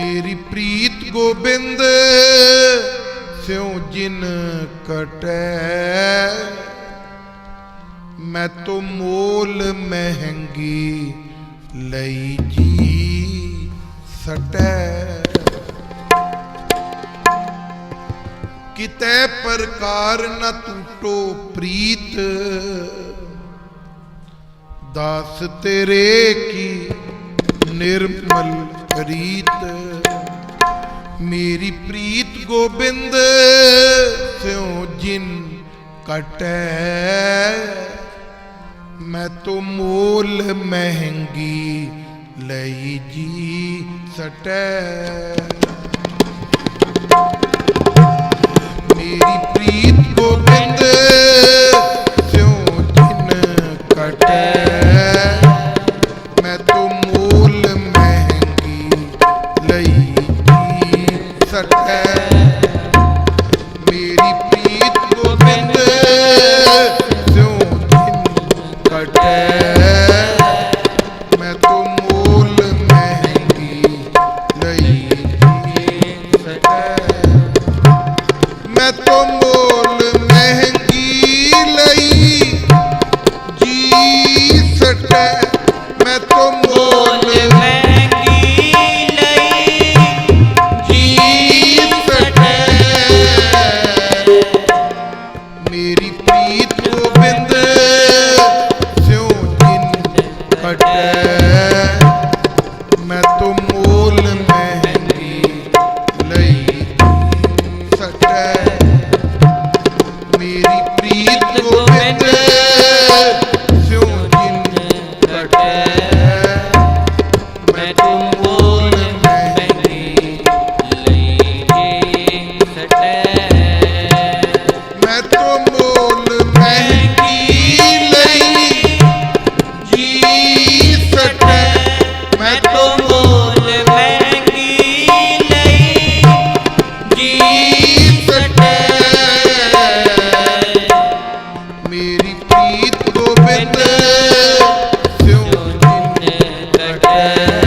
ਮੇਰੀ ਪ੍ਰੀਤ ਗੋਬਿੰਦ, ਸਿਉ ਜਿਨ ਕਟੈ। ਮੈਂ ਤੋ ਮੋਲ ਮਹਿੰਗੀ ਲਈ ਜੀ ਸਟੈ। ਕਿਤੇ ਪ੍ਰਕਾਰ ਨ ਟੂਟੋ ਪ੍ਰੀਤ, ਦਾਸ ਤੇਰੇ ਕੀ ਨਿਰਮਲ ਖਰੀਤ ਮੇਰੀ ਪ੍ਰੀਤ ਗੋਬਿੰਦ ਸਿਉ ਜਿਨ ਕਟੈ। ਮੈਂ ਤੋ ਮੋਲ ਮਹਿੰਗੀ ਲਈ ਜੀ ਸਟੈ। ਮੇਰੀ ਪ੍ਰੀਤ ਗੋਬਿੰਦ ਸਿਉ ਜਿਨ ਕਟੈ। É...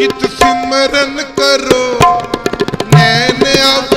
ਚਿਤ ਸਿਮਰਨ ਕਰੋ ਨੈਣ ਆਪ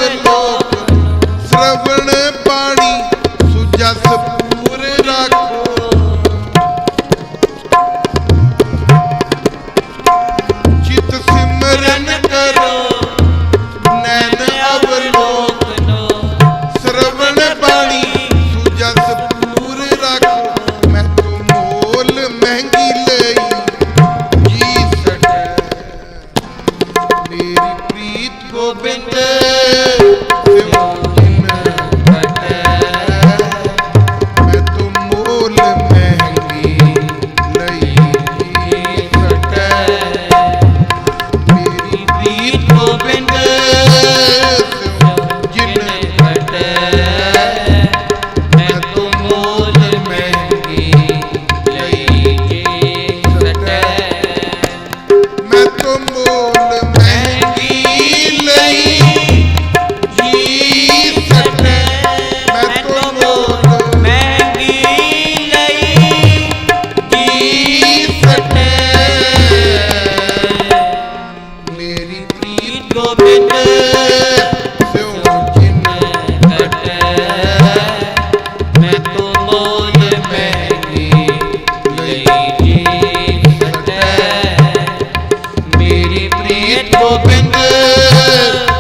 ਗੋਬਿੰਦ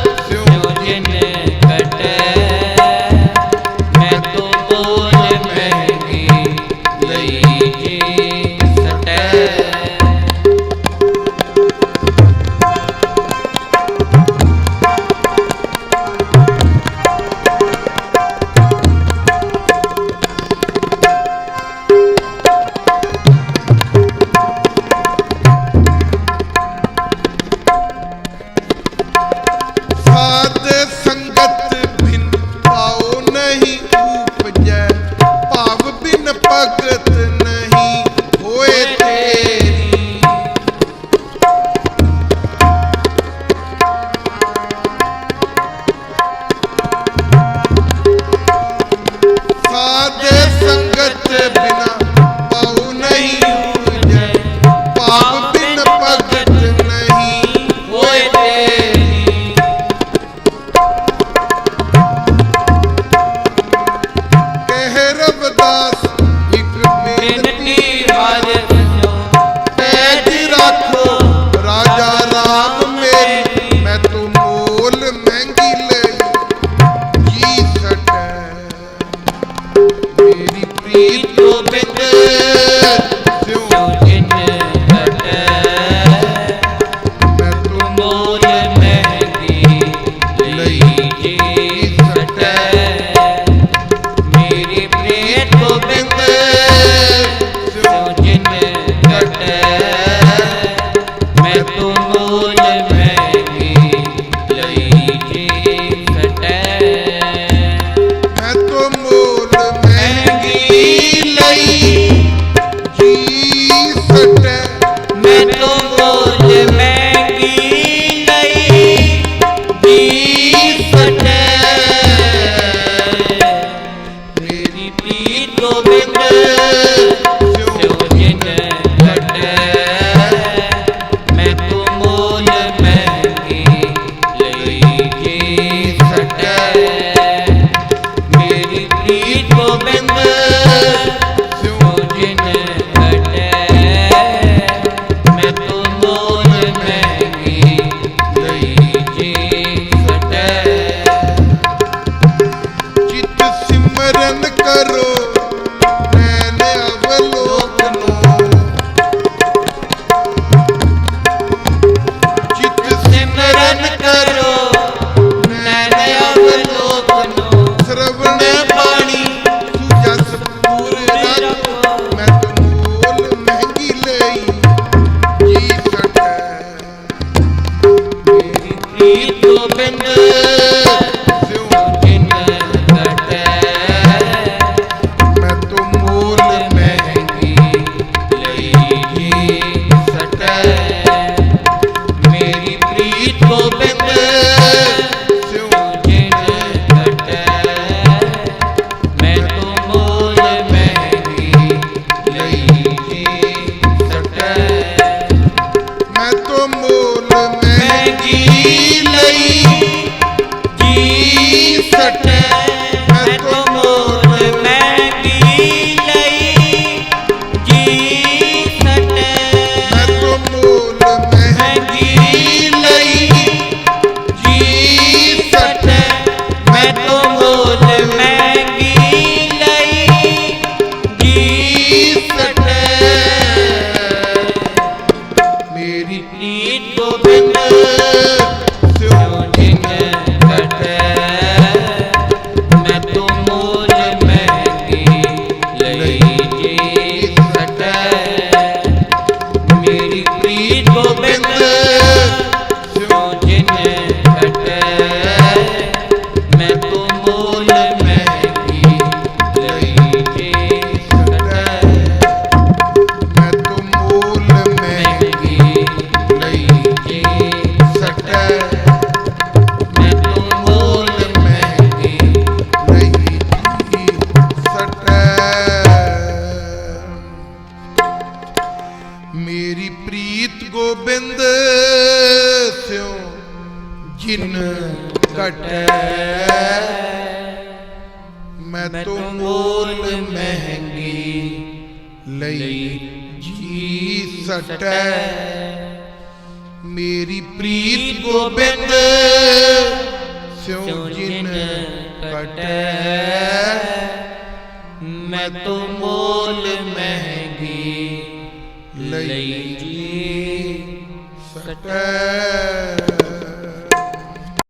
என்ன பார்க்க Amen. ਮੇਰੀ ਪ੍ਰੀਤ ਗੋਬਿੰਦ ਸਿਓ ਜਿਨ ਕਟੈ ਮੈਂ ਤੋ ਮੋਲ ਮਹਿੰਗੀ ਲਈ ਜੀ ਸਟੈ। ਮੇਰੀ ਪ੍ਰੀਤ ਗੋਬਿੰਦ ਸਿਉ ਜਿਨ ਕਟੈ ਮੈਂ ਤੋ ਮੋਲ ਮਹਿੰਗੀ ਲਈ ਜੀ। ਸਟੈ